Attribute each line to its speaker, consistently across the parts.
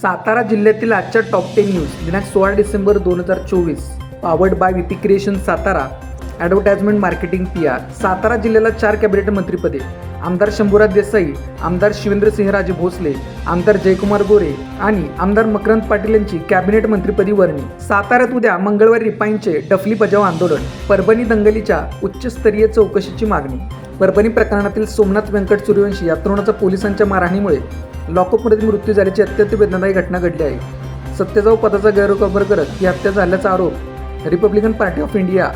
Speaker 1: सातारा जिल्ह्यातील आजच्या top ten news दिनांक सोळा डिसेंबर दोन हजार चोवीस. Powered by VP creation Satara. Advertisement marketing P R Satara जिल्ह्याला चार कॅबिनेट मंत्रिपदे. आमदार शंभूराज देसाई आमदार शिवेंद्रसिंहराजे भोसले आमदार जयकुमार गोरे आणि आमदार मकरंद पाटील यांची कॅबिनेट मंत्रिपदी वर्णी. साताऱ्यात उद्या मंगळवारी रिपाईंचे डफली बजाव आंदोलन. परभणी दंगलीच्या उच्चस्तरीय चौकशीची मागणी. परभणी प्रकरणातील सोमनाथ व्यंकट सूर्यवंशी या तरुणाचा पोलिसांच्या मारहाणीमुळे लॉकअपमध्ये मृत्यू झाल्याची अत्यंत वेदनादायी घटना घडली आहे. सत्तेचा पदाचा गैरवापर करत ही हत्या झाल्याचा आरोप रिपब्लिकन पार्टी ऑफ इंडिया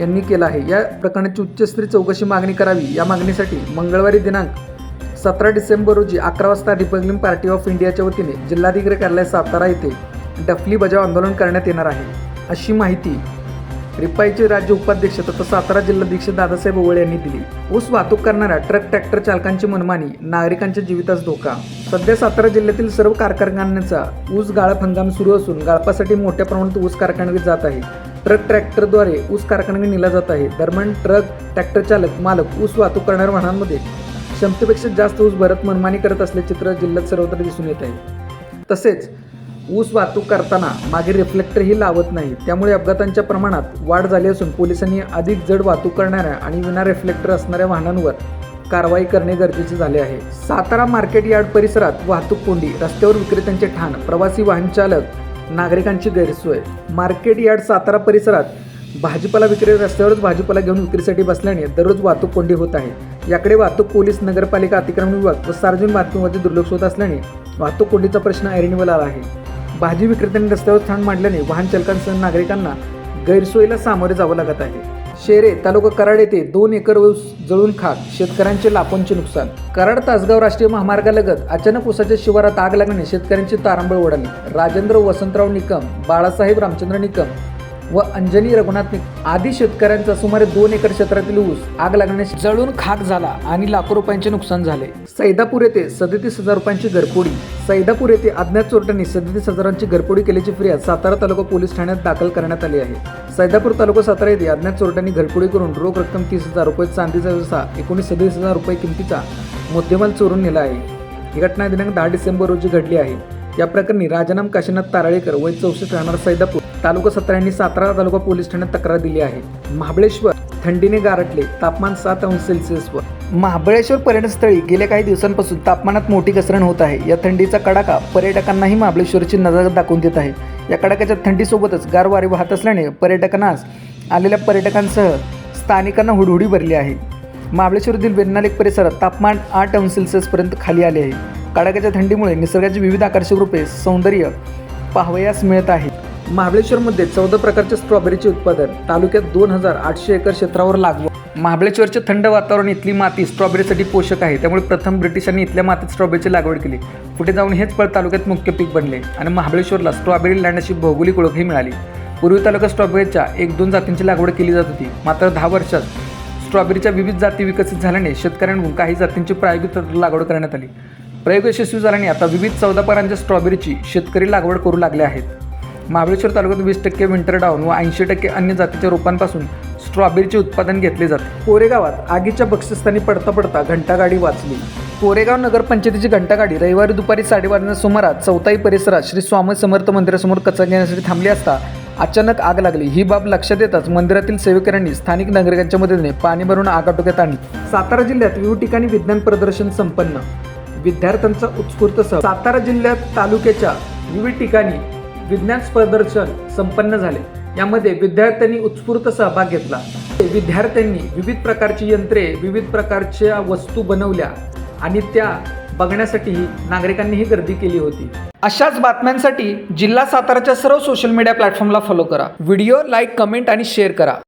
Speaker 1: यांनी केला आहे. या प्रकरणाची उच्चस्तरीय चौकशी मागणी करावी. या मागणीसाठी मंगळवारी दिनांक सतरा डिसेंबर रोजी अकरा वाजता रिपब्लिकन पार्टी ऑफ इंडियाच्या वतीने जिल्हाधिकारी कार्यालय सातारा येथे डफली बजाव आंदोलन करण्यात येणार आहे. अशी माहिती रिपाईचे राज्य उपाध्यक्ष तथा सातारा जिल्हाध्यक्ष दादासाहेब ओवळे यांनी दिली. ऊस वाहतूक करणाऱ्या ट्रक ट्रॅक्टर चालकांची मनमानी नागरिकांच्या जीवितास धोका. सध्या सातारा जिल्ह्यातील सर्व कारखान्यांचा ऊस गाळप हंगाम सुरू असून गाळपासाठी मोठ्या प्रमाणात ऊस कारखान्यात जात आहे. ट्रक ट्रॅक्टरद्वारे ऊस कारखान्यात नेला जात आहे. दरम्यान ट्रक ट्रॅक्टर चालक मालक ऊस वाहतूक करणाऱ्या वाहनांमध्ये क्षमतेपेक्षा जास्त ऊस भरत मनमानी करत असल्याचे चित्र जिल्ह्यात सर्वत्र दिसून येत आहे. तसेच ऊस वाहतूक करताना मागे रिफ्लेक्टरही लावत नाही. त्यामुळे अपघातांच्या प्रमाणात वाढ झाली असून पोलिसांनी अधिक जड वाहतूक करणाऱ्या आणि विना रिफ्लेक्टर असणाऱ्या वाहनांवर कारवाई करणे गरजेचे झाले आहे. सातारा मार्केट यार्ड परिसरात वाहतूक कोंडी रस्त्यावर विक्रेत्यांचे ठाण प्रवासी वाहन चालक नागरिकांची गैरसोय. मार्केट यार्ड सातारा परिसरात भाजीपाला विक्रेते रस्त्यावरच भाजीपाला घेऊन विक्रीसाठी बसल्याने दररोज वाहतूक कोंडी होत आहे. याकडे वाहतूक पोलीस नगरपालिका अतिक्रमण विभाग व सार्वजनिक वाहतुकीमध्ये दुर्लक्ष होत असल्याने वाहतूक कोंडीचा प्रश्न ऐरणीवर आला आहे. भाजी विक्रेत्यांनी रस्त्यावर स्थान मांडल्याने वाहन चालकांसह नागरिकांना गैरसोयीला सामोरे जावं लागत आहे. शेरे तालुका कराड येथे दोन एकर ऊस जळून खाक शेतकऱ्यांचे लाखोंचे नुकसान. कराड तासगाव राष्ट्रीय महामार्गालगत अचानक ऊसाच्या शिवारात आग लागल्याने शेतकऱ्यांची तारांबळ उडाली राजेंद्र वसंतराव निकम बाळासाहेब रामचंद्र निकम व अंजनी रघुनाथ आधी आदी शेतकऱ्यांचा सुमारे दोन एकर क्षेत्रातील ऊस आग लागल्याने जळून खाक झाला आणि लाखो रुपयांचे नुकसान झाले. सैदापूर येथे सदतीस हजार रुपयांची घरपोडी सैदापूर येथे अज्ञात चोरट्यांनी सदतीस हजारांची घरपोडी केल्याची फिर्याद सातारा तालुका पोलीस ठाण्यात दाखल करण्यात आली आहे. सैदापूर तालुका सातारा येथे अज्ञात चोरट्यांनी घरफोडी करून रोख रक्कम तीस हजार रुपये चांदीचा व्यवसाय एकोणीस सदतीस हजार रुपये किमतीचा मुद्देमाल चोरून नेला आहे. ही घटना दिनांक दहा डिसेंबर रोजी घडली आहे. या प्रकरणी राजाराम काशीनाथ ताराळेकर वय चौसष्ट राहणार सैदापूर तालुका सत्र यांनी सातारा तालुका पोलीस ठाण्यात तक्रार दिली आहे. महाबळेश्वर थंडीने गारटले तापमान सात अंश सेल्सिअसवर महाबळेश्वर पर्यटनस्थळी गेल्या काही दिवसांपासून तापमानात मोठी घसरण होत आहे. या थंडीचा कडाका पर्यटकांनाही महाबळेश्वरची नजर दाखवून देत आहे. या कडाक्याच्या थंडीसोबतच गार वारे वाहत असल्याने पर्यटकांनास आलेल्या पर्यटकांसह स्थानिकांना हुडहुडी भरली आहे. महाबळेश्वरातील वेन्नालेक परिसरात तापमान आठ अंश सेल्सिअसपर्यंत खाली आले आहे. कडाक्याच्या थंडीमुळे निसर्गाची विविध आकर्षक रूपे सौंदर्य पाहावयास मिळत आहे. महाबळेश्वरमध्ये चौदा प्रकारचे स्ट्रॉबेरीचे उत्पादन. तालुक्यात दोन हजार आठशे एकर क्षेत्रावर लागवड. महाबळेश्वरचे थंड वातावरण इथली माती स्ट्रॉबेरीसाठी पोषक आहे. त्यामुळे प्रथम ब्रिटिशांनी इथल्या मातीत स्ट्रॉबेरीची लागवड केली. पुढे जाऊन हेच फळ तालुक्यात मुख्य पीक बनले आणि महाबळेश्वरला स्ट्रॉबेरी लँड अशी भौगोलिक ओळखही मिळाली. पूर्वी तालुक्यात स्ट्रॉबेरीच्या एक दोन जातींची लागवड केली जात होती. मात्र दहा वर्षात स्ट्रॉबेरीच्या विविध जाती विकसित झाल्याने शेतकऱ्यांकडून काही जातींची प्रायोगिक लागवड करण्यात आली. प्रयोग यशस्वी झाल्याने आता विविध चौदा पारांच्या स्ट्रॉबेरीची शेतकरी लागवड करू लागले आहेत. महाबळेश्वर तालुक्यात वीस टक्के विंटर डाऊन व ऐंशी टक्के अन्य जातीच्या रोपांपासून स्ट्रॉबेरीचे उत्पादन घेतले जाते. कोरेगावात आगीच्या बक्षस्थानी पडता पडता घंटागाडी वाचली. कोरेगाव नगरपंचायतीची घंटागाडी रविवारी दुपारी साडेबाराच्या सुमारात चौथाई परिसरात श्री स्वामी समर्थ मंदिरासमोर कचरा घेण्यासाठी थांबली असता अचानक आग लागली. ही बाब लक्षात येताच मंदिरातील सेवेकऱ्यांनी स्थानिक नागरिकांच्या मदतीने पाणी भरून आग आटोक्यात आणली. सातारा जिल्ह्यात विविध ठिकाणी विज्ञान प्रदर्शन संपन्न. विद्यार्थ्यांचा उत्स्फूर्त सह सातारा जिल्ह्यात तालुक्याच्या विविध ठिकाणी विज्ञान प्रदर्शन संपन्न झाले. यामध्ये विद्यार्थ्यांनी उत्स्फूर्त सहभाग घेतला. विद्यार्थ्यांनी विविध प्रकारची यंत्रे विविध प्रकारच्या वस्तू बनवल्या आणि त्या बघण्यासाठी नागरिकांनीही गर्दी केली होती. अशाच बातम्यांसाठी जिल्हा साताराच्या सर्व सोशल मीडिया प्लॅटफॉर्मला फॉलो करा. व्हिडिओ लाईक कमेंट आणि शेअर करा.